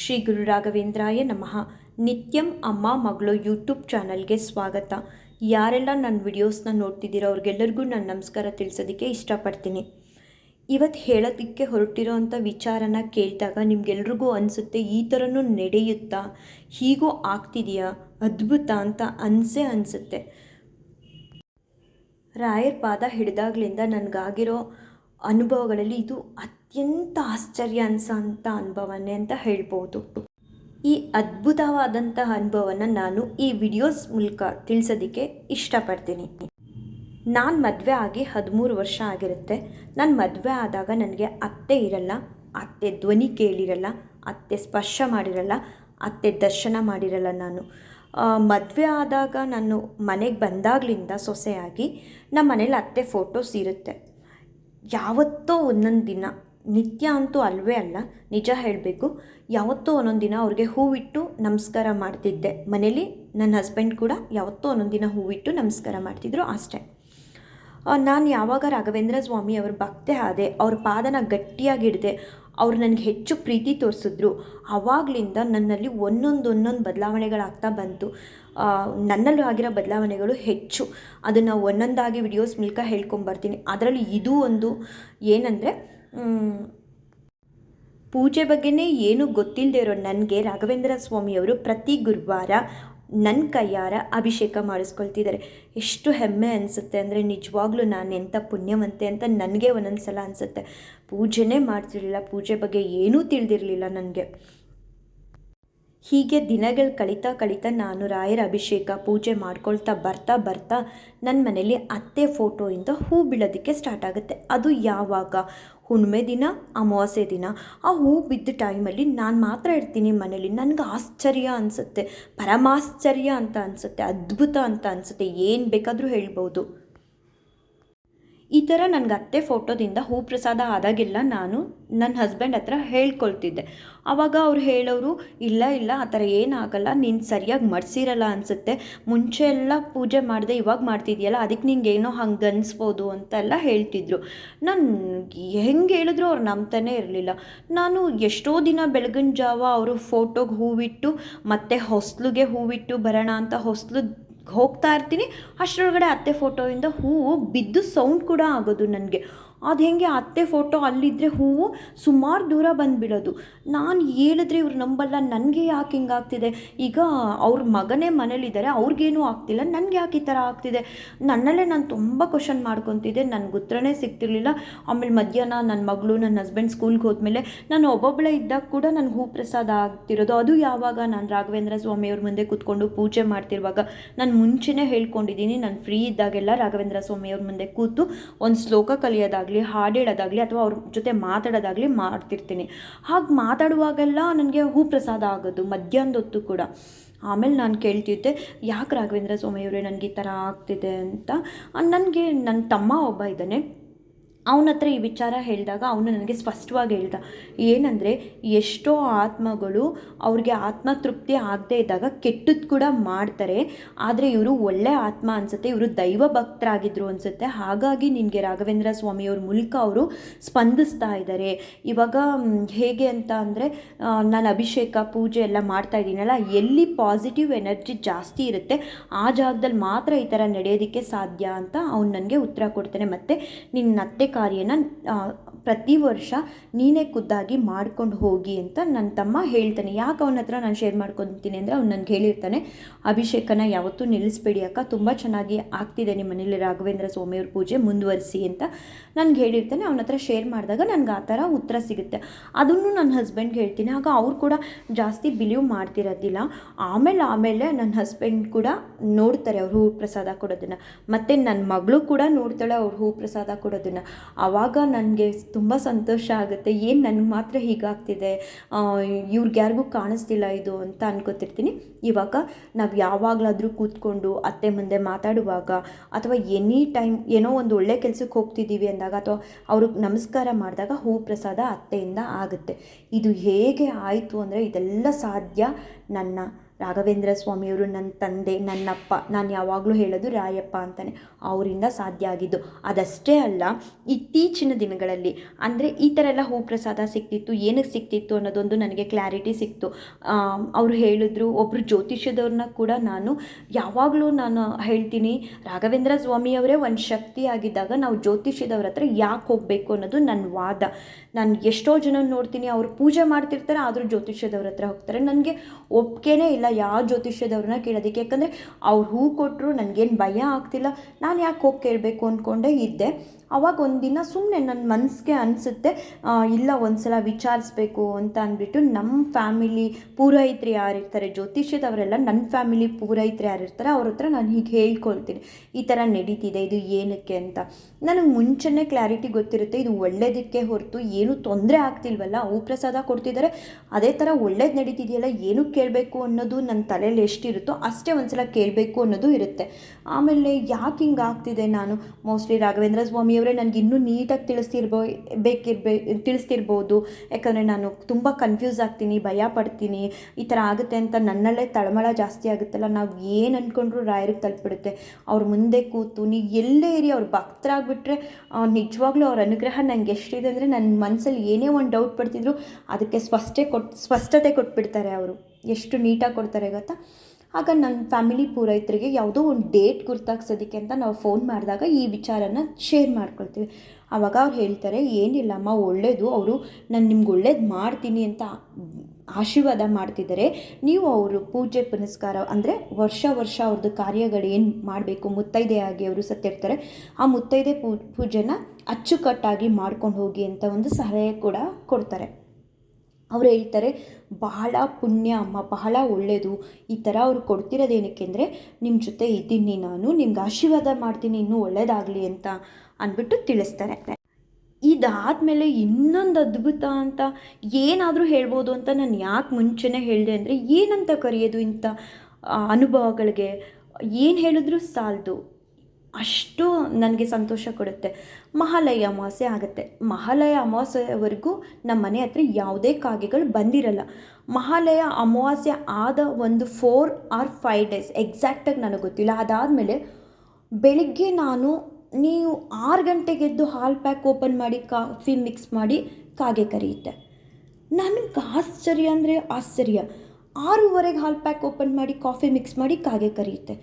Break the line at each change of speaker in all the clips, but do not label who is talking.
ಶ್ರೀ ಗುರು ರಾಘವೇಂದ್ರಾಯ ನಮಃ. ನಿತ್ಯಂ ಅಮ್ಮ ಮಗಳು ಯೂಟ್ಯೂಬ್ ಚಾನಲ್ಗೆ ಸ್ವಾಗತ. ಯಾರೆಲ್ಲ ನನ್ನ ವಿಡಿಯೋಸ್ನ ನೋಡ್ತಿದ್ದೀರೋ ಅವ್ರಿಗೆಲ್ಲರಿಗೂ ನಾನು ನಮಸ್ಕಾರ ತಿಳಿಸೋದಕ್ಕೆ ಇಷ್ಟಪಡ್ತೀನಿ. ಇವತ್ತು ಹೇಳೋದಕ್ಕೆ ಹೊರಟಿರೋವಂಥ ವಿಚಾರನ ಕೇಳಿದಾಗ ನಿಮ್ಗೆಲ್ರಿಗೂ ಅನಿಸುತ್ತೆ, ಈ ಥರನೂ ನಡೆಯುತ್ತಾ? ಹೀಗೂ ಆಗ್ತಿದೆಯಾ? ಅದ್ಭುತ ಅಂತ ಅನಿಸೇ ಅನಿಸುತ್ತೆ. ರಾಯರ್ ಪಾದ ಹಿಡಿದಾಗ್ಲಿಂದ ನನಗಾಗಿರೋ ಅನುಭವಗಳಲ್ಲಿ ಇದು ಅತ್ಯಂತ ಆಶ್ಚರ್ಯ ಅನ್ಸೋಂಥ ಅನುಭವನೇ ಅಂತ ಹೇಳ್ಬೋದು. ಈ ಅದ್ಭುತವಾದಂತಹ ಅನುಭವನ ನಾನು ಈ ವಿಡಿಯೋಸ್ ಮೂಲಕ ತಿಳಿಸೋದಕ್ಕೆ ಇಷ್ಟಪಡ್ತೀನಿ. ನಾನು ಮದುವೆ ಆಗಿ ಹದಿಮೂರು ವರ್ಷ ಆಗಿರುತ್ತೆ. ನಾನು ಮದುವೆ ಆದಾಗ ನನಗೆ ಅತ್ತೆ ಇರಲ್ಲ, ಅತ್ತೆ ಧ್ವನಿ ಕೇಳಿರಲ್ಲ, ಅತ್ತೆ ಸ್ಪರ್ಶ ಮಾಡಿರಲ್ಲ, ಅತ್ತೆ ದರ್ಶನ ಮಾಡಿರಲ್ಲ ನಾನು. ಮದುವೆ ಆದಾಗ ನಾನು ಮನೆಗೆ ಬಂದಾಗಲಿಂದ ಸೊಸೆಯಾಗಿ ನಮ್ಮ ಮನೇಲಿ ಅತ್ತೆ ಫೋಟೋಸ್ ಇರುತ್ತೆ. ಯಾವತ್ತೋ ಒಂದೊಂದು ದಿನ ನಿತ್ಯ ಅಂತೂ ಅಲ್ವೇ ಅಲ್ಲ, ನಿಜ ಹೇಳಬೇಕು. ಯಾವತ್ತೋ ಒಂದೊಂದು ದಿನ ಅವ್ರಿಗೆ ಹೂವಿಟ್ಟು ನಮಸ್ಕಾರ ಮಾಡ್ತಿದ್ದೆ. ಮನೇಲಿ ನನ್ನ ಹಸ್ಬೆಂಡ್ ಕೂಡ ಯಾವತ್ತೋ ಒಂದೊಂದು ದಿನ ಹೂವಿಟ್ಟು ನಮಸ್ಕಾರ ಮಾಡ್ತಿದ್ರು ಅಷ್ಟೇ. ನಾನು ಯಾವಾಗ ರಾಘವೇಂದ್ರ ಸ್ವಾಮಿ ಅವ್ರ ಭಕ್ತೆ ಆದೆ, ಅವ್ರ ಪಾದನ ಗಟ್ಟಿಯಾಗಿ ಅವ್ರು ನನಗೆ ಹೆಚ್ಚು ಪ್ರೀತಿ ತೋರಿಸಿದ್ರು ಆವಾಗಲಿಂದ ನನ್ನಲ್ಲಿ ಒಂದೊಂದು ಒಂದೊಂದು ಬದಲಾವಣೆಗಳಾಗ್ತಾ ಬಂತು. ನನ್ನಲ್ಲೂ ಆಗಿರೋ ಬದಲಾವಣೆಗಳು ಹೆಚ್ಚು. ಅದನ್ನು ಒಂದೊಂದಾಗಿ ವಿಡಿಯೋಸ್ ಮೂಲಕ ಹೇಳ್ಕೊಂಬರ್ತೀನಿ. ಅದರಲ್ಲಿ ಇದು ಒಂದು ಏನಂದರೆ ಪೂಜೆ ಬಗ್ಗೆನೇ ಏನೂ ಗೊತ್ತಿಲ್ಲದೆ ಇರೋ ನನಗೆ ರಾಘವೇಂದ್ರ ಸ್ವಾಮಿಯವರು ಪ್ರತಿ ಗುರುವಾರ ನನ್ನ ಕೈಯಾರ ಅಭಿಷೇಕ ಮಾಡಿಸ್ಕೊಳ್ತಿದ್ದಾರೆ. ಎಷ್ಟು ಹೆಮ್ಮೆ ಅನಿಸುತ್ತೆ ಅಂದರೆ ನಿಜವಾಗ್ಲೂ ನಾನು ಎಂಥ ಪುಣ್ಯವಂತೆ ಅಂತ ನನಗೆ ಒಂದೊಂದು ಸಲ ಅನಿಸುತ್ತೆ. ಪೂಜೆನೇ ಮಾಡ್ತಿರಲಿಲ್ಲ, ಪೂಜೆ ಬಗ್ಗೆ ಏನೂ ತಿಳಿದಿರಲಿಲ್ಲ ನನಗೆ. ಹೀಗೆ ದಿನಗಳು ಕಳೀತಾ ಕಳೀತಾ ನಾನು ರಾಯರ ಅಭಿಷೇಕ ಪೂಜೆ ಮಾಡ್ಕೊಳ್ತಾ ಬರ್ತಾ ಬರ್ತಾ ನನ್ನ ಮನೇಲಿ ಅತ್ತೆ ಫೋಟೋಯಿಂದ ಹೂ ಬೀಳೋದಕ್ಕೆ ಸ್ಟಾರ್ಟ್ ಆಗುತ್ತೆ. ಅದು ಯಾವಾಗ? ಹುಣ್ಣಿಮೆ ದಿನ, ಅಮಾವಾಸ್ಯೆ ದಿನ. ಆ ಹೂ ಬಿದ್ದ ಟೈಮಲ್ಲಿ ನಾನು ಮಾತ್ರ ಇರ್ತೀನಿ ಮನೇಲಿ. ನನಗೆ ಆಶ್ಚರ್ಯ ಅನಿಸುತ್ತೆ. ಪರಮಾಶ್ಚರ್ಯ ಅಂತ ಅನಿಸುತ್ತೆ, ಅದ್ಭುತ ಅಂತ ಅನಿಸುತ್ತೆ. ಏನು ಬೇಕಾದರೂ ಹೇಳ್ಬೋದು. ಈ ಥರ ನನಗೆ ಅತ್ತೆ ಫೋಟೋದಿಂದ ಹೂ ಪ್ರಸಾದ ಆದಾಗೆಲ್ಲ, ನಾನು ನನ್ನ ಹಸ್ಬೆಂಡ್ ಹತ್ರ ಹೇಳ್ಕೊಳ್ತಿದ್ದೆ. ಆವಾಗ ಅವ್ರು ಹೇಳೋರು, ಇಲ್ಲ ಇಲ್ಲ, ಆ ಥರ ಏನಾಗಲ್ಲ, ನೀನು ಸರಿಯಾಗಿ ಮಡಿಸಿರಲ್ಲ ಅನಿಸುತ್ತೆ. ಮುಂಚೆ ಎಲ್ಲ ಪೂಜೆ ಮಾಡಿದೆ, ಇವಾಗ ಮಾಡ್ತಿದ್ಯಲ್ಲ, ಅದಕ್ಕೆ ನಿಂಗೆ ಏನೋ ಹಂಗೆ ಅನಿಸ್ಬೋದು ಅಂತೆಲ್ಲ ಹೇಳ್ತಿದ್ರು. ನಾನು ಹೆಂಗೆ ಹೇಳಿದ್ರು ಅವ್ರು ನಂಬ್ತಾನೆ ಇರಲಿಲ್ಲ. ನಾನು ಎಷ್ಟೋ ದಿನ ಬೆಳಗಿನ ಜಾವ ಅವರು ಫೋಟೋಗೆ ಹೂವಿಟ್ಟು ಮತ್ತು ಹೊಸ್ಲಿಗೆ ಹೂವಿಟ್ಟು ಬರೋಣ ಅಂತ ಹೊಸ್ಲು ಹೋಗ್ತಾ ಇರ್ತೀನಿ. ಅಷ್ಟರೊಳಗಡೆ ಅತ್ತೆ ಫೋಟೋಯಿಂದ ಹೂವು ಬಿದ್ದು ಸೌಂಡ್ ಕೂಡ ಆಗೋದು ನನಗೆ. ಅದು ಹೆಂಗೆ ಅತ್ತೆ ಫೋಟೋ ಅಲ್ಲಿದ್ದರೆ ಹೂವು ಸುಮಾರು ದೂರ ಬಂದುಬಿಡೋದು. ನಾನು ಹೇಳಿದ್ರೆ ಇವ್ರು ನಂಬಲ್ಲ, ನನಗೆ ಯಾಕೆ ಹಿಂಗಾಗ್ತಿದೆ ಈಗ ಅವ್ರ ಮಗನೇ ಮನೇಲಿದ್ದಾರೆ ಅವ್ರಿಗೇನೂ ಆಗ್ತಿಲ್ಲ, ನನಗೆ ಯಾಕೆ ಈ ಥರ ಆಗ್ತಿದೆ? ನನ್ನಲ್ಲೇ ನಾನು ತುಂಬ ಕ್ವಶನ್ ಮಾಡ್ಕೊತಿದ್ದೆ ನನಗೆ ಉತ್ತರನೇ ಸಿಗ್ತಿರ್ಲಿಲ್ಲ. ಆಮೇಲೆ ಮಧ್ಯಾಹ್ನ ನನ್ನ ಮಗಳು ನನ್ನ ಹಸ್ಬೆಂಡ್ ಸ್ಕೂಲ್ಗೆ ಹೋದ್ಮೇಲೆ ನಾನು ಒಬ್ಬೊಬ್ಬಳೇ ಇದ್ದಾಗ ಕೂಡ ನನಗೆ ಹೂ ಪ್ರಸಾದ ಆಗ್ತಿರೋದು. ಅದು ಯಾವಾಗ ನಾನು ರಾಘವೇಂದ್ರ ಸ್ವಾಮಿಯವ್ರ ಮುಂದೆ ಕೂತ್ಕೊಂಡು ಪೂಜೆ ಮಾಡ್ತಿರುವಾಗ ನಾನು ಮುಂಚೆನೇ ಹೇಳ್ಕೊಂಡಿದ್ದೀನಿ. ನಾನು ಫ್ರೀ ಇದ್ದಾಗೆಲ್ಲ ರಾಘವೇಂದ್ರ ಸ್ವಾಮಿಯವ್ರ ಮುಂದೆ ಕೂತು ಒಂದು ಶ್ಲೋಕ ಕಲಿಯೋದಾಗಲಿ ಹಾಡು ಹೇಳೋದಾಗಲಿ ಅಥವಾ ಅವ್ರ ಜೊತೆ ಮಾತಾಡೋದಾಗಲಿ ಮಾಡ್ತಿರ್ತೀನಿ. ಹಾಗೆ ಮಾತಾಡುವಾಗೆಲ್ಲ ನನಗೆ ಹೂ ಪ್ರಸಾದ ಆಗೋದು ಮಧ್ಯಾಹ್ನದೊತ್ತು ಕೂಡ. ಆಮೇಲೆ ನಾನು ಕೇಳ್ತಿದ್ದೆ, ಯಾಕೆ ರಾಘವೇಂದ್ರ ಸ್ವಾಮಿಯವರೇ ನನಗೆ ಈ ಥರ ಆಗ್ತಿದೆ ಅಂತ. ನನಗೆ ನನ್ನ ತಮ್ಮ ಒಬ್ಬ ಇದ್ದಾನೆ. ಅವನ ಹತ್ರ ಈ ವಿಚಾರ ಹೇಳಿದಾಗ ಅವನು ನನಗೆ ಸ್ಪಷ್ಟವಾಗಿ ಹೇಳ್ದ, ಏನಂದರೆ ಎಷ್ಟೋ ಆತ್ಮಗಳು ಅವ್ರಿಗೆ ಆತ್ಮತೃಪ್ತಿ ಆಗದೆ ಇದ್ದಾಗ ಕೆಟ್ಟದ್ದು ಕೂಡ ಮಾಡ್ತಾರೆ, ಆದರೆ ಇವರು ಒಳ್ಳೆ ಆತ್ಮ ಅನಿಸುತ್ತೆ, ಇವರು ದೈವ ಭಕ್ತರಾಗಿದ್ದರು ಅನಿಸುತ್ತೆ, ಹಾಗಾಗಿ ನಿನಗೆ ರಾಘವೇಂದ್ರ ಸ್ವಾಮಿಯವ್ರ ಮೂಲಕ ಅವರು ಸ್ಪಂದಿಸ್ತಾ ಇದ್ದಾರೆ ಇವಾಗ ಹೇಗೆ ಅಂತ ಅಂದರೆ ನಾನು ಅಭಿಷೇಕ, ಪೂಜೆ ಎಲ್ಲ ಮಾಡ್ತಾ ಇದ್ದೀನಲ್ಲ, ಎಲ್ಲಿ ಪಾಸಿಟಿವ್ ಎನರ್ಜಿ ಜಾಸ್ತಿ ಇರುತ್ತೆ, ಆ ಜಾಗದಲ್ಲಿ ಮಾತ್ರ ಈ ಥರ ನಡೆಯೋದಕ್ಕೆ ಸಾಧ್ಯ ಅಂತ ಅವ್ನು ನನಗೆ ಉತ್ತರ ಕೊಡ್ತಾನೆ. ಮತ್ತು ನಿನ್ನ ಅತ್ತೆ ಕಾರ್ಯನ ಪ್ರತಿ ವರ್ಷ ನೀನೇ ಖುದ್ದಾಗಿ ಮಾಡ್ಕೊಂಡು ಹೋಗಿ ಅಂತ ನನ್ನ ತಮ್ಮ ಹೇಳ್ತಾನೆ. ಯಾಕೆ ಅವನ ಹತ್ರ ನಾನು ಶೇರ್ ಮಾಡ್ಕೊತೀನಿ ಅಂದರೆ ಅವ್ನು ನನಗೆ ಹೇಳಿರ್ತಾನೆ, ಅಭಿಷೇಕನ ಯಾವತ್ತೂ ನಿಲ್ಲಿಸ್ಬೇಡಿ ಅಕ್ಕ, ತುಂಬ ಚೆನ್ನಾಗಿ ಆಗ್ತಿದೆ ನಿಮ್ಮ ಮನೇಲಿ ರಾಘವೇಂದ್ರ ಸ್ವಾಮಿಯವ್ರ ಪೂಜೆ, ಮುಂದುವರಿಸಿ ಅಂತ ನನಗೆ ಹೇಳಿರ್ತಾನೆ. ಅವನ ಹತ್ರ ಶೇರ್ ಮಾಡಿದಾಗ ನನಗೆ ಆ ಥರ ಉತ್ತರ ಸಿಗುತ್ತೆ. ಅದನ್ನು ನನ್ನ ಹಸ್ಬೆಂಡ್ಗೆ ಹೇಳ್ತೀನಿ. ಆಗ ಅವ್ರು ಕೂಡ ಜಾಸ್ತಿ ಬಿಲೀವ್ ಮಾಡ್ತಿರೋದಿಲ್ಲ. ಆಮೇಲೆ ಆಮೇಲೆ ನನ್ನ ಹಸ್ಬೆಂಡ್ ಕೂಡ ನೋಡ್ತಾರೆ ಅವ್ರು ಹೂ ಪ್ರಸಾದ ಕೊಡೋದನ್ನು. ಮತ್ತು ನನ್ನ ಮಗಳು ಕೂಡ ನೋಡ್ತಾಳೆ ಅವ್ರು ಹೂ ಪ್ರಸಾದ ಕೊಡೋದನ್ನು. ಆವಾಗ ನನಗೆ ತುಂಬ ಸಂತೋಷ ಆಗುತ್ತೆ. ಏನು ನನಗೆ ಮಾತ್ರ ಹೀಗಾಗ್ತಿದೆ? ಇವ್ರಿಗೆ ಯಾರಿಗೂ ಕಾಣಿಸ್ತಿಲ್ಲ ಇದು ಅಂತ ಅನ್ಕೋತಿರ್ತೀನಿ. ಇವಾಗ ನಾವು ಯಾವಾಗಲಾದರೂ ಕೂತ್ಕೊಂಡು ಅತ್ತೆ ಮುಂದೆ ಮಾತಾಡುವಾಗ ಅಥವಾ ಎನಿ ಟೈಮ್ ಏನೋ ಒಂದು ಒಳ್ಳೆ ಕೆಲಸಕ್ಕೆ ಹೋಗ್ತಿದ್ದೀವಿ ಅಂದಾಗ ಅಥವಾ ಅವ್ರಿಗೆ ನಮಸ್ಕಾರ ಮಾಡಿದಾಗ ಹೂ ಪ್ರಸಾದ ಅತ್ತೆಯಿಂದ ಆಗುತ್ತೆ. ಇದು ಹೇಗೆ ಆಯಿತು ಅಂದರೆ ಇದೆಲ್ಲ ಸಾಧ್ಯ ನನ್ನ ರಾಘವೇಂದ್ರ ಸ್ವಾಮಿಯವರು ನನ್ನ ತಂದೆ, ನನ್ನಪ್ಪ, ನಾನು ಯಾವಾಗಲೂ ಹೇಳೋದು ರಾಯಪ್ಪ ಅಂತಾನೆ. ಅವರಿಂದ ಸಾಧ್ಯ ಆಗಿದ್ದು. ಅದಷ್ಟೇ ಅಲ್ಲ, ಇತ್ತೀಚಿನ ದಿನಗಳಲ್ಲಿ, ಅಂದರೆ ಈ ಥರ ಎಲ್ಲ ಹೂ ಪ್ರಸಾದ ಸಿಕ್ತಿತ್ತು, ಏನಕ್ಕೆ ಸಿಕ್ತಿತ್ತು ಅನ್ನೋದೊಂದು ನನಗೆ ಕ್ಲಾರಿಟಿ ಸಿಕ್ತು. ಅವರು ಹೇಳಿದ್ರು ಒಬ್ಬರು ಜ್ಯೋತಿಷ್ಯದವ್ರನ್ನ ಕೂಡ ನಾನು ಯಾವಾಗಲೂ ನಾನು ಹೇಳ್ತೀನಿ, ರಾಘವೇಂದ್ರ ಸ್ವಾಮಿಯವರೇ ಒಂದು ಶಕ್ತಿ ಆಗಿದ್ದಾಗ ನಾವು ಜ್ಯೋತಿಷ್ಯದವ್ರ ಹತ್ರ ಯಾಕೆ ಹೋಗಬೇಕು ಅನ್ನೋದು ನನ್ನ ವಾದ. ನಾನು ಎಷ್ಟೋ ಜನ ನೋಡ್ತೀನಿ, ಅವರು ಪೂಜೆ ಮಾಡ್ತಿರ್ತಾರೆ, ಆದರೂ ಜ್ಯೋತಿಷ್ಯದವ್ರ ಹತ್ರ ಹೋಗ್ತಾರೆ. ನನಗೆ ಒಪ್ಪಿಗೆನೇ ಇಲ್ಲ ಯಾವ ಜ್ಯೋತಿಷ್ಯದವ್ರನ್ನ ಕೇಳೋದಕ್ಕೆ? ಯಾಕಂದರೆ ಅವ್ರು ಹೂ ಕೊಟ್ಟರು ನನಗೇನು ಭಯ ಆಗ್ತಿಲ್ಲ. ನಾನು ಯಾಕೆ ಹೋಗಿ ಕೇಳಬೇಕು ಅಂದ್ಕೊಂಡೇ ಇದ್ದೆ. ಅವಾಗ ಒಂದಿನ ಸುಮ್ಮನೆ ನನ್ನ ಮನಸ್ಸಿಗೆ ಅನಿಸುತ್ತೆ ಇಲ್ಲ ಒಂದ್ಸಲ ವಿಚಾರಿಸ್ಬೇಕು ಅಂತ ಅಂದ್ಬಿಟ್ಟು ನಮ್ಮ ಫ್ಯಾಮಿಲಿ ಪೂರೈತರು ಯಾರಿರ್ತಾರೆ ಜ್ಯೋತಿಷ್ಯದವರೆಲ್ಲ ನನ್ನ ಫ್ಯಾಮಿಲಿ ಪೂರೈತರು ಯಾರಿರ್ತಾರೆ ಅವ್ರ ಹತ್ರ ನಾನು ಹೀಗೆ ಹೇಳ್ಕೊಳ್ತೀನಿ. ಈ ಥರ ನಡೀತಿದೆ, ಇದು ಏನಕ್ಕೆ ಅಂತ. ನನಗೆ ಮುಂಚೆನೇ ಕ್ಲಾರಿಟಿ ಗೊತ್ತಿರುತ್ತೆ, ಇದು ಒಳ್ಳೇದಕ್ಕೆ ಹೊರತು ಏನೂ ತೊಂದರೆ ಆಗ್ತಿಲ್ವಲ್ಲ? ಹೂ ಪ್ರಸಾದ ಕೊಡ್ತಿದ್ದಾರೆ ಅದೇ ಥರ ಒಳ್ಳೇದು ನಡೀತಿದೆಯಲ್ಲ ಏನಕ್ಕೆ ಕೇಳಬೇಕು ಅನ್ನೋದು ನನ್ನ ತಲೆಯಲ್ಲಿ ಎಷ್ಟಿರುತ್ತೋ ಅಷ್ಟೇ ಒಂದ್ಸಲ ಕೇಳಬೇಕು ಅನ್ನೋದು ಇರುತ್ತೆ. ಆಮೇಲೆ ಯಾಕೆ ಹಿಂಗೆ ಆಗ್ತಿದೆ ನಾನು? ಮೋಸ್ಟ್ಲಿ ರಾಘವೇಂದ್ರ ಸ್ವಾಮಿಯವರೇ ನನಗೆ ಇನ್ನೂ ನೀಟಾಗಿ ತಿಳಿಸ್ತಿರ್ಬೋ, ಬೇಕಿರ್ಬೇ, ತಿಳಿಸ್ತಿರ್ಬೋದು. ಯಾಕಂದರೆ ನಾನು ತುಂಬ ಕನ್ಫ್ಯೂಸ್ ಆಗ್ತೀನಿ, ಭಯ ಪಡ್ತೀನಿ. ಈ ಥರ ಆಗುತ್ತೆ ಅಂತ ನನ್ನಲ್ಲೇ ತಳಮಳ ಜಾಸ್ತಿ ಆಗುತ್ತಲ್ಲ, ನಾವು ಏನು ಅಂದ್ಕೊಂಡ್ರು ರಾಯರಿಗೆ ತಲುಪಿಡುತ್ತೆ. ಅವ್ರ ಮುಂದೆ ಕೂತು ನೀವು ಎಲ್ಲೇ ಇರಿ, ಅವ್ರ ಭಕ್ತರಾಗ್ಬಿಟ್ರೆ ನಿಜವಾಗ್ಲೂ ಅವ್ರ ಅನುಗ್ರಹ ನನಗೆ ಎಷ್ಟಿದೆ ಅಂದರೆ ನನ್ನ ಮನಸ್ಸಲ್ಲಿ ಏನೇ ಒಂದು ಡೌಟ್ ಪಡ್ತಿದ್ರು ಅದಕ್ಕೆ ಸ್ಪಷ್ಟೆ ಕೊಟ್ಟು ಸ್ಪಷ್ಟತೆ ಕೊಟ್ಬಿಡ್ತಾರೆ ಅವರು. ಎಷ್ಟು ನೀಟಾಗಿ ಕೊಡ್ತಾರೆ ಗೊತ್ತಾ? ಆಗ ನನ್ನ ಫ್ಯಾಮಿಲಿ ಪೂರೈತರಿಗೆ ಯಾವುದೋ ಒಂದು ಡೇಟ್ ಗುರ್ತಾಗ್ಸೋದಕ್ಕೆ ಅಂತ ನಾವು ಫೋನ್ ಮಾಡಿದಾಗ ಈ ವಿಚಾರನ ಶೇರ್ ಮಾಡ್ಕೊಳ್ತೀವಿ. ಆವಾಗ ಅವ್ರು ಹೇಳ್ತಾರೆ, ಏನಿಲ್ಲ ಅಮ್ಮ, ಒಳ್ಳೇದು. ಅವರು ನಾನು ನಿಮ್ಗೆ ಒಳ್ಳೇದು ಮಾಡ್ತೀನಿ ಅಂತ ಆಶೀರ್ವಾದ ಮಾಡ್ತಿದ್ದಾರೆ. ನೀವು ಅವರು ಪೂಜೆ, ಪುನಸ್ಕಾರ ಅಂದರೆ ವರ್ಷ ವರ್ಷ ಅವ್ರದ್ದು ಕಾರ್ಯಗಳು ಏನು ಮಾಡಬೇಕು? ಮುತ್ತೈದೆಯಾಗಿ ಅವರು ಸತ್ತಿರ್ತಾರೆ ಆ ಮುತ್ತೈದೆ ಪೂ, ಪೂಜೆನ ಅಚ್ಚುಕಟ್ಟಾಗಿ ಮಾಡ್ಕೊಂಡು ಹೋಗಿ ಅಂತ ಒಂದು ಸಲಹೆ ಕೂಡ ಕೊಡ್ತಾರೆ. ಅವ್ರು ಹೇಳ್ತಾರೆ, ಬಹಳ ಪುಣ್ಯ ಅಮ್ಮ, ಬಹಳ ಒಳ್ಳೆಯದು ಈ ಥರ ಅವ್ರು ಕೊಡ್ತಿರೋದು ಏನಕ್ಕೆ ಅಂದರೆ ನಿಮ್ಮ ಜೊತೆ ಇದ್ದೀನಿ ನಾನು, ನಿಮ್ಗೆ ಆಶೀರ್ವಾದ ಮಾಡ್ತೀನಿ, ಇನ್ನೂ ಒಳ್ಳೆಯದಾಗಲಿ ಅಂತ ಅಂದ್ಬಿಟ್ಟು ತಿಳಿಸ್ತಾರೆ. ಇದಾದಮೇಲೆ ಇನ್ನೊಂದು ಅದ್ಭುತ ಅಂತ ಏನಾದರೂ ಹೇಳ್ಬೋದು ಅಂತ ನಾನು ಯಾಕೆ ಮುಂಚೆನೇ ಹೇಳಿದೆ ಅಂದರೆ, ಏನಂತ ಕರೆಯೋದು ಇಂಥ ಅನುಭವಗಳಿಗೆ? ಏನು ಹೇಳಿದ್ರು ಸಾಲದು. ಅಷ್ಟು ನನಗೆ ಸಂತೋಷ ಕೊಡುತ್ತೆ. ಮಹಾಲಯ ಅಮಾವಾಸ್ಯೆ ಆಗುತ್ತೆ. ಮಹಾಲಯ ಅಮಾವಾಸ್ಯವರೆಗೂ ನಮ್ಮ ಮನೆ ಹತ್ರ ಯಾವುದೇ ಕಾಗೆಗಳು ಬಂದಿರಲ್ಲ. ಮಹಾಲಯ ಅಮಾವಾಸ್ಯೆ ಆದ ಒಂದು ಫೋರ್ ಆರ್ ಫೈವ್ ಡೇಸ್ ಎಕ್ಸಾಕ್ಟಾಗಿ ನನಗೆ ಗೊತ್ತಿಲ್ಲ. ಅದಾದಮೇಲೆ ಬೆಳಿಗ್ಗೆ ನಾನು ನೀವು ಆರು ಗಂಟೆಗೆ ಎದ್ದು ಹಾಲ್ ಪ್ಯಾಕ್ ಓಪನ್ ಮಾಡಿ ಕಾಫಿ ಮಿಕ್ಸ್ ಮಾಡಿ ಕಾಗೆ ಕರೆಯುತ್ತೆ. ನನಗೆ ಆಶ್ಚರ್ಯ ಅಂದರೆ ಆಶ್ಚರ್ಯ. ಆರೂವರೆಗೆ ಹಾಲ್ ಪ್ಯಾಕ್ ಓಪನ್ ಮಾಡಿ ಕಾಫಿ ಮಿಕ್ಸ್ ಮಾಡಿ ಕಾಗೆ ಕರೆಯುತ್ತೆ.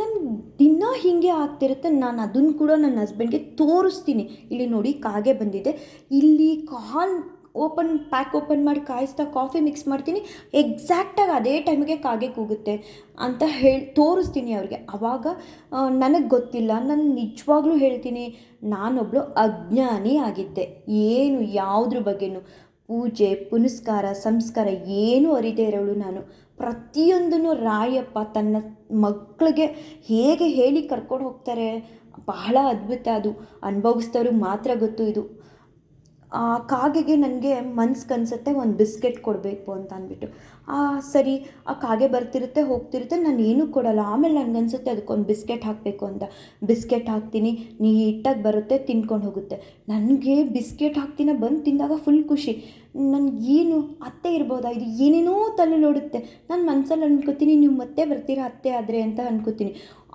ನಮ್ಗೆ ದಿನ ಹೀಗೆ ಆಗ್ತಿರುತ್ತೆ. ನಾನು ಅದನ್ನು ಕೂಡ ನನ್ನ ಹಸ್ಬೆಂಡ್ಗೆ ತೋರಿಸ್ತೀನಿ. ಇಲ್ಲಿ ನೋಡಿ ಕಾಗೆ ಬಂದಿದೆ. ಇಲ್ಲಿ ಕಾಲ್ ಓಪನ್ ಪ್ಯಾಕ್ ಓಪನ್ ಮಾಡಿ ಕಾಯಿಸ್ತಾ ಕಾಫಿ ಮಿಕ್ಸ್ ಮಾಡ್ತೀನಿ. ಎಕ್ಸಾಕ್ಟಾಗಿ ಅದೇ ಟೈಮಿಗೆ ಕಾಗೆ ಕೂಗುತ್ತೆ ಅಂತ ಹೇಳಿ ತೋರಿಸ್ತೀನಿ ಅವ್ರಿಗೆ. ಆವಾಗ ನನಗೆ ಗೊತ್ತಿಲ್ಲ. ನಾನು ನಿಜವಾಗ್ಲೂ ಹೇಳ್ತೀನಿ. ನಾನೊಬ್ಬಳು ಅಜ್ಞಾನಿ ಆಗಿದ್ದೆ. ಏನು ಯಾವುದ್ರ ಬಗ್ಗೆನೂ. ಪೂಜೆ, ಪುನಸ್ಕಾರ, ಸಂಸ್ಕಾರ ಏನೂ ಅರಿದೇ ಇರೋಳು ನಾನು. ಪ್ರತಿಯೊಂದನ್ನು ರಾಯಪ್ಪ ತನ್ನ ಮಕ್ಕಳಿಗೆ ಹೇಗೆ ಹೇಳಿ ಕರ್ಕೊಂಡು ಹೋಗ್ತಾರೆ, ಬಹಳ ಅದ್ಭುತ ಅದು. ಅನುಭವಿಸ್ತವ್ರಿಗೆ ಮಾತ್ರ ಗೊತ್ತು ಇದು. ಆ ಕಾಗೆಗೆ ನನಗೆ ಮನ್ಸು ಕನ್ಸುತ್ತೆ, ಒಂದು ಬಿಸ್ಕೆಟ್ ಕೊಡಬೇಕು ಅಂತ ಅಂದ್ಬಿಟ್ಟು. ಸರಿ, ಆ ಕಾಗೆ ಬರ್ತಿರುತ್ತೆ, ಹೋಗ್ತಿರುತ್ತೆ, ನಾನು ಏನೂ ಕೊಡಲ್ಲ. ಆಮೇಲೆ ನನಗನ್ಸುತ್ತೆ ಅದಕ್ಕೊಂದು ಬಿಸ್ಕೆಟ್ ಹಾಕಬೇಕು ಅಂತ. ಬಿಸ್ಕೆಟ್ ಹಾಕ್ತೀನಿ, ನೀಟಾಗಿ ಬರುತ್ತೆ, ತಿನ್ಕೊಂಡು ಹೋಗುತ್ತೆ. ನನಗೆ ಬಿಸ್ಕೆಟ್ ಹಾಕ್ತೀನ ಬಂದು ತಿಂದಾಗ ಫುಲ್ ಖುಷಿ. ನನಗೇನು ಅತ್ತೆ ಇರ್ಬೋದಾ? ಇದು ಏನೇನೋ ತಲೆ ನೋಡುತ್ತೆ ನಾನು ಮನಸ್ಸಲ್ಲಿ ಅನ್ಕೋತೀನಿ, ನೀವು ಮತ್ತೆ ಬರ್ತೀರಾ ಅತ್ತೆ ಆದರೆ ಅಂತ ಅನ್ಕೋತೀನಿ.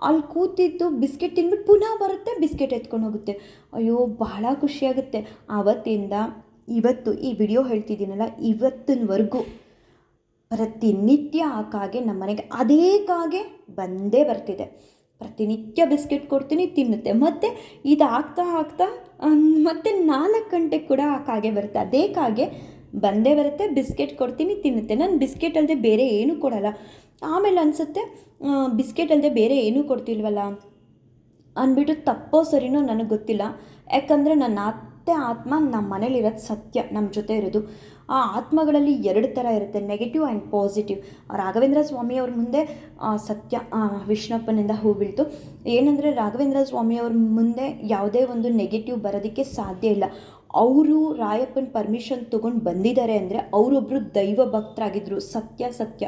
ಅಲ್ಲಿ ಕೂತಿದ್ದು ಬಿಸ್ಕೆಟ್ ತಿಂದ್ಬಿಟ್ಟು ಪುನಃ ಬರುತ್ತೆ, ಬಿಸ್ಕೆಟ್ ಎತ್ಕೊಂಡು ಹೋಗುತ್ತೆ. ಅಯ್ಯೋ ಬಹಳ ಖುಷಿಯಾಗುತ್ತೆ. ಆವತ್ತಿಂದ ಇವತ್ತು ಈ ವಿಡಿಯೋ ಹೇಳ್ತಿದ್ದೀನಲ್ಲ, ಇವತ್ತಿನವರೆಗೂ. ಪ್ರತಿನಿತ್ಯ ಆ ಕಾಗೆ ನಮ್ಮ ಮನೆಗೆ ಅದೇ ಕಾಗೆ ಬಂದೇ ಬರ್ತಿದೆ. ಪ್ರತಿನಿತ್ಯ ಬಿಸ್ಕೆಟ್ ಕೊಡ್ತೀನಿ, ತಿನ್ನುತ್ತೆ. ಮತ್ತು ಇದು ಆಗ್ತಾ ಆಗ್ತಾ ಮತ್ತೆ ನಾಲ್ಕು ಗಂಟೆಗೆ ಕೂಡ ಆ ಕಾಗೆ ಬರುತ್ತೆ. ಅದೇ ಕಾಗೆ ಬಂದೇ ಬರುತ್ತೆ, ಬಿಸ್ಕೆಟ್ ಕೊಡ್ತೀನಿ, ತಿನ್ನುತ್ತೆ. ನಾನು ಬಿಸ್ಕೆಟ್ ಅಲ್ಲದೆ ಬೇರೆ ಏನೂ ಕೊಡಲ್ಲ. ಆಮೇಲೆ ಅನಿಸುತ್ತೆ ಬಿಸ್ಕೆಟ್ ಅಲ್ಲದೆ ಬೇರೆ ಏನೂ ಕೊಡ್ತಿಲ್ವಲ್ಲ? ಅಂದ್ಬಿಟ್ಟು ತಪ್ಪೋ ಸರಿನೋ ನನಗೆ ಗೊತ್ತಿಲ್ಲ. ಯಾಕಂದರೆ ನನ್ನ ಅತ್ತೆ, ಆತ್ಮ ನಮ್ಮ ಮನೇಲಿರೋದು ಸತ್ಯ ನಮ್ಮ ಜೊತೆ ಇರೋದು. ಆ ಆತ್ಮಗಳಲ್ಲಿ ಎರಡು ಥರ ಇರುತ್ತೆ ನೆಗೆಟಿವ್ ಆ್ಯಂಡ್ ಪಾಸಿಟಿವ್ ರಾಘವೇಂದ್ರ ಸ್ವಾಮಿಯವ್ರ ಮುಂದೆ ಸತ್ಯ ವಿಷ್ಣಪ್ಪನಿಂದ ಹೂ ಬೀಳ್ತು. ಏನಂದರೆ ರಾಘವೇಂದ್ರ ಸ್ವಾಮಿಯವ್ರ ಮುಂದೆ ಯಾವುದೇ ಒಂದು ನೆಗೆಟಿವ್ ಬರೋದಕ್ಕೆ ಸಾಧ್ಯ ಇಲ್ಲ. ಅವರು ರಾಯಪ್ಪನ ಪರ್ಮಿಷನ್ ತೊಗೊಂಡು ಬಂದಿದ್ದಾರೆ ಅಂದರೆ ಅವರೊಬ್ಬರು ದೈವ ಭಕ್ತರಾಗಿದ್ದರು ಸತ್ಯ ಸತ್ಯ.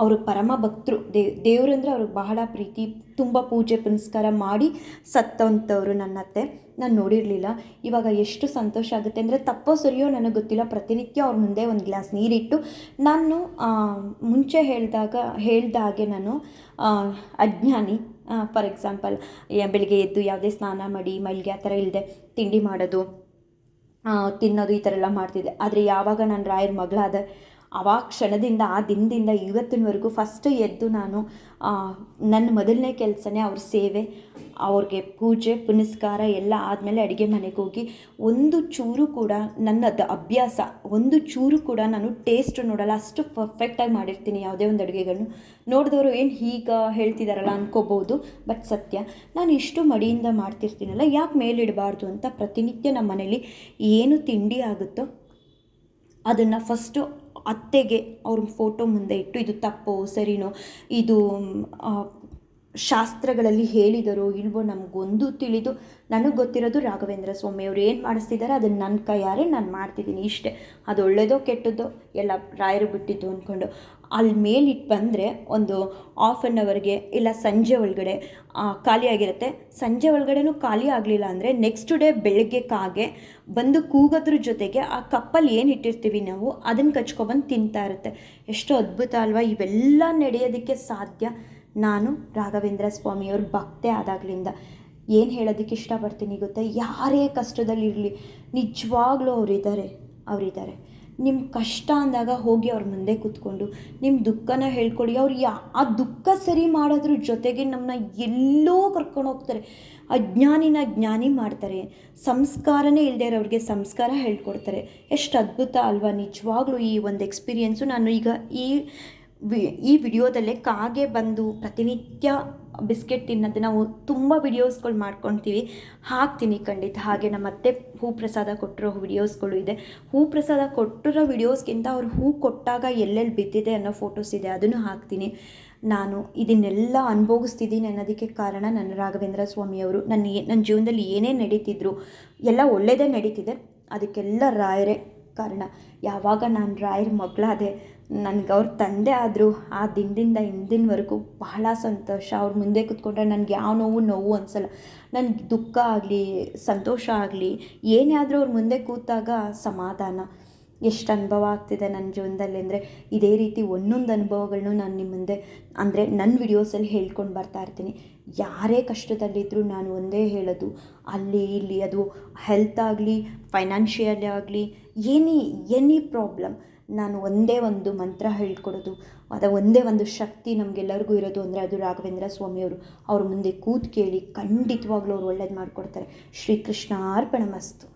ಅವರು ಪರಮ ಭಕ್ತರು. ದೇ, ದೇವರಂದರೆ ಅವ್ರಿಗೆ ಬಹಳ ಪ್ರೀತಿ, ತುಂಬ ಪೂಜೆ, ಪುನಸ್ಕಾರ ಮಾಡಿ ಸತ್ತಂಥವ್ರು ನನ್ನ ಅತ್ತೆ. ನಾನು ನೋಡಿರಲಿಲ್ಲ. ಇವಾಗ ಎಷ್ಟು ಸಂತೋಷ ಆಗುತ್ತೆ ಅಂದರೆ ತಪ್ಪೋ ಸರಿಯೋ ನನಗೆ ಗೊತ್ತಿಲ್ಲ. ಪ್ರತಿನಿತ್ಯ ಅವ್ರ ಮುಂದೆ ಒಂದು ಗ್ಲಾಸ್ ನೀರಿಟ್ಟು ನಾನು ಮುಂಚೆ ಹೇಳಿದಾಗ, ಹೇಳ್ದ ಹಾಗೆ ನಾನು ಅಜ್ಞಾನಿ. ಫಾರ್ ಎಕ್ಸಾಂಪಲ್ ಬೆಳಿಗ್ಗೆ ಎದ್ದು ಯಾವುದೇ ಸ್ನಾನ ಮಾಡಿ, ಮೈಲ್ಗೆ ಆ ಥರ ಇಲ್ಲದೆ ತಿಂಡಿ ಮಾಡೋದು ತಿನ್ನೋದು ಈ ಥರ ಎಲ್ಲ ಮಾಡ್ತಿದ್ದೆ. ಆದರೆ ಯಾವಾಗ ನಾನು ರಾಯರ ಮಗಳಾದ ಆವಾಗ ಕ್ಷಣದಿಂದ, ಆ ದಿನದಿಂದ ಇವತ್ತಿನವರೆಗೂ ಫಸ್ಟ್ ಎದ್ದು ನಾನು ನನ್ನ ಮೊದಲನೇ ಕೆಲಸನೇ ಅವ್ರ ಸೇವೆ, ಅವ್ರಿಗೆ ಪೂಜೆ, ಪುನಸ್ಕಾರ ಎಲ್ಲ ಆದಮೇಲೆ ಅಡುಗೆ ಮನೆಗೆ ಹೋಗಿ ಒಂದು ಚೂರು ಕೂಡ ನನ್ನದು ಅಭ್ಯಾಸ, ಒಂದು ಚೂರು ಕೂಡ ನಾನು ಟೇಸ್ಟ್ ನೋಡಲ್ಲ, ಅಷ್ಟು ಪರ್ಫೆಕ್ಟಾಗಿ ಮಾಡಿರ್ತೀನಿ ಯಾವುದೇ ಒಂದು ಅಡುಗೆಗಳನ್ನು ನೋಡಿದವರು ಏನು ಈಗ ಹೇಳ್ತಿದ್ದಾರಲ್ಲ ಅಂದ್ಕೋಬೋದು ಬಟ್ ಸತ್ಯ, ನಾನು ಇಷ್ಟು ಮಡಿಯಿಂದ ಮಾಡ್ತಿರ್ತೀನಲ್ಲ, ಯಾಕೆ ಮೇಲಿಡಬಾರ್ದು ಅಂತ ಪ್ರತಿನಿತ್ಯ ನಮ್ಮ ಮನೇಲಿ ಏನು ತಿಂಡಿ ಆಗುತ್ತೋ ಅದನ್ನು ಫಸ್ಟು ಅತ್ತೆಗೆ ಅವ್ರ ಫೋಟೋ ಮುಂದೆ ಇಟ್ಟು ಇದು ತಪ್ಪೋ ಸರಿನೋ? ಇದು ಶಾಸ್ತ್ರಗಳಲ್ಲಿ ಹೇಳಿದರೋ ಇಲ್ವೋ ನಮಗೊಂದು ತಿಳಿದು ನನಗೆ ಗೊತ್ತಿರೋದು ರಾಘವೇಂದ್ರ ಸ್ವಾಮಿ ಅವ್ರು ಏನು ಮಾಡಿಸ್ತಿದ್ದಾರೆ ಅದನ್ನು ನನ್ನ ಕೈಯಾರೆ ನಾನು ಮಾಡ್ತಿದ್ದೀನಿ ಇಷ್ಟೇ. ಅದು ಒಳ್ಳೆಯದೋ ಕೆಟ್ಟದ್ದೋ ಎಲ್ಲ ರಾಯರು ಬಿಟ್ಟಿದ್ದು ಅಂದ್ಕೊಂಡು ಅಲ್ಲಿ ಮೇಲಿಟ್ಟು ಬಂದರೆ ಒಂದು ಆಫ್ ಆನ್ ಅವರ್ಗೆ ಇಲ್ಲ ಸಂಜೆ ಒಳಗಡೆ ಆ, ಖಾಲಿ ಆಗಿರುತ್ತೆ. ಸಂಜೆ ಒಳಗಡೆನೂ ಖಾಲಿ ಆಗಲಿಲ್ಲ ಅಂದರೆ ನೆಕ್ಸ್ಟ್ ಡೇ ಬೆಳಗ್ಗೆ ಕಾಗೆ ಬಂದು ಕೂಗೋದ್ರ ಜೊತೆಗೆ ಆ ಕಪ್ಪಲ್ಲಿ ಏನು ಇಟ್ಟಿರ್ತೀವಿ ನಾವು ಅದನ್ನು ಕಚ್ಕೊಬಂದು ತಿಂತಾ ಇರುತ್ತೆ. ಎಷ್ಟು ಅದ್ಭುತ ಅಲ್ವಾ? ಇವೆಲ್ಲ ನಡೆಯೋದಕ್ಕೆ ಸಾಧ್ಯ. ನಾನು ರಾಘವೇಂದ್ರ ಸ್ವಾಮಿಯವ್ರ ಭಕ್ತೆ ಆದಾಗಲಿಂದ ಏನು ಹೇಳೋದಕ್ಕೆ ಇಷ್ಟಪಡ್ತೀನಿ ಗೊತ್ತಾ? ಯಾರೇ ಕಷ್ಟದಲ್ಲಿರಲಿ, ನಿಜವಾಗ್ಲೂ ಅವರಿದ್ದಾರೆ ಅವರಿದ್ದಾರೆ. ನಿಮ್ಮ ಕಷ್ಟ ಅಂದಾಗ ಹೋಗಿ ಅವ್ರ ಮುಂದೆ ಕೂತ್ಕೊಂಡು ನಿಮ್ಮ ದುಃಖನ ಹೇಳ್ಕೊಡಿ. ಅವ್ರು ಯಾ, ಆ ದುಃಖ ಸರಿ ಮಾಡೋದ್ರ ಜೊತೆಗೆ ನಮ್ಮನ್ನ ಎಲ್ಲೋ ಕರ್ಕೊಂಡು ಹೋಗ್ತಾರೆ. ಅಜ್ಞಾನಿನ ಜ್ಞಾನಿ ಮಾಡ್ತಾರೆ. ಸಂಸ್ಕಾರನೇ ಇಲ್ಲದೆ ಇರೋರಿಗೆ ಸಂಸ್ಕಾರ ಹೇಳ್ಕೊಡ್ತಾರೆ. ಎಷ್ಟು ಅದ್ಭುತ ಅಲ್ವಾ? ನಿಜವಾಗ್ಲೂ ಈ ಒಂದು ಎಕ್ಸ್ಪೀರಿಯೆನ್ಸು ನಾನು ಈಗ ಈ ಈ ವಿಡಿಯೋದಲ್ಲೇ ಕಾಗೆ ಬಂದು ಪ್ರತಿನಿತ್ಯ ಬಿಸ್ಕೆಟ್ ತಿನ್ನೋದು ನಾವು ತುಂಬ ವಿಡಿಯೋಸ್ಗಳು ಮಾಡ್ಕೊತೀವಿ ಹಾಕ್ತೀನಿ ಖಂಡಿತ. ಹಾಗೆ ನಮ್ಮ ಅತ್ತೆ ಹೂ ಪ್ರಸಾದ ಕೊಟ್ಟಿರೋ ವಿಡಿಯೋಸ್ಗಳು ಇದೆ. ಹೂ ಪ್ರಸಾದ ಕೊಟ್ಟಿರೋ ವಿಡಿಯೋಸ್ಗಿಂತ ಅವ್ರು ಹೂ ಕೊಟ್ಟಾಗ ಎಲ್ಲೆಲ್ಲಿ ಬಿದ್ದಿದೆ ಅನ್ನೋ ಫೋಟೋಸ್ ಇದೆ, ಅದನ್ನು ಹಾಕ್ತೀನಿ. ನಾನು ಇದನ್ನೆಲ್ಲ ಅನುಭವಿಸ್ತಿದ್ದೀನಿ ಅನ್ನೋದಕ್ಕೆ ಕಾರಣ ನನ್ನ ರಾಘವೇಂದ್ರ ಸ್ವಾಮಿಯವರು ನನ್ನ ನನ್ನ ಜೀವನದಲ್ಲಿ ಏನೇ ನಡೀತಿದ್ರು, ಎಲ್ಲ ಒಳ್ಳೆಯದೇ ನಡೀತಿದೆ. ಅದಕ್ಕೆಲ್ಲ ರಾಯರೇ ಕಾರಣ. ಯಾವಾಗ ನಾನು ರಾಯರ ಮಗಳಾದೆ, ನನಗೆ ಅವ್ರ ತಂದೆ ಆದರೂ, ಆ ದಿನದಿಂದ ಇಂದಿನವರೆಗೂ ಬಹಳ ಸಂತೋಷ. ಅವ್ರ ಮುಂದೆ ಕೂತ್ಕೊಂಡ್ರೆ ನನಗೆ ಯಾವ ನೋವು ನೋವು ಅನಿಸಲ್ಲ. ನನಗೆ ದುಃಖ ಆಗಲಿ, ಸಂತೋಷ ಆಗಲಿ, ಏನೇ ಆದರೂ ಅವ್ರ ಮುಂದೆ ಕೂತಾಗ ಸಮಾಧಾನ. ಎಷ್ಟು ಅನುಭವ ಆಗ್ತಿದೆ ನನ್ನ ಜೀವನದಲ್ಲಿ ಅಂದರೆ, ಇದೇ ರೀತಿ ಒಂದೊಂದು ಅನುಭವಗಳನ್ನೂ ನಾನು ನಿಮ್ಮ ಮುಂದೆ, ಅಂದರೆ ನನ್ನ ವಿಡಿಯೋಸಲ್ಲಿ ಹೇಳ್ಕೊಂಡು ಬರ್ತಾ ಇರ್ತೀನಿ. ಯಾರೇ ಕಷ್ಟದಲ್ಲಿದ್ದರೂ ನಾನು ಒಂದೇ ಹೇಳೋದು, ಅಲ್ಲಿ ಇಲ್ಲಿ ಅದು ಹೆಲ್ತ್ ಆಗಲಿ ಫೈನಾನ್ಷಿಯಲಿ ಆಗಲಿ, ಎನಿ ಎನಿ ಪ್ರಾಬ್ಲಮ್ ನಾನು ಒಂದೇ ಒಂದು ಮಂತ್ರ ಹೇಳ್ಕೊಡೋದು. ಅದ ಒಂದೇ ಒಂದು ಶಕ್ತಿ ನಮಗೆಲ್ಲರಿಗೂ ಇರೋದು ಅಂದರೆ ಅದು ರಾಘವೇಂದ್ರ ಸ್ವಾಮಿಯವರು ಅವ್ರ. ಮುಂದೆ ಕೂತ್ ಕೇಳಿ ಖಂಡಿತವಾಗ್ಲೂ ಅವ್ರು ಒಳ್ಳೇದು ಮಾಡಿಕೊಡ್ತಾರೆ. ಶ್ರೀಕೃಷ್ಣ ಅರ್ಪಣ ಮಸ್ತು.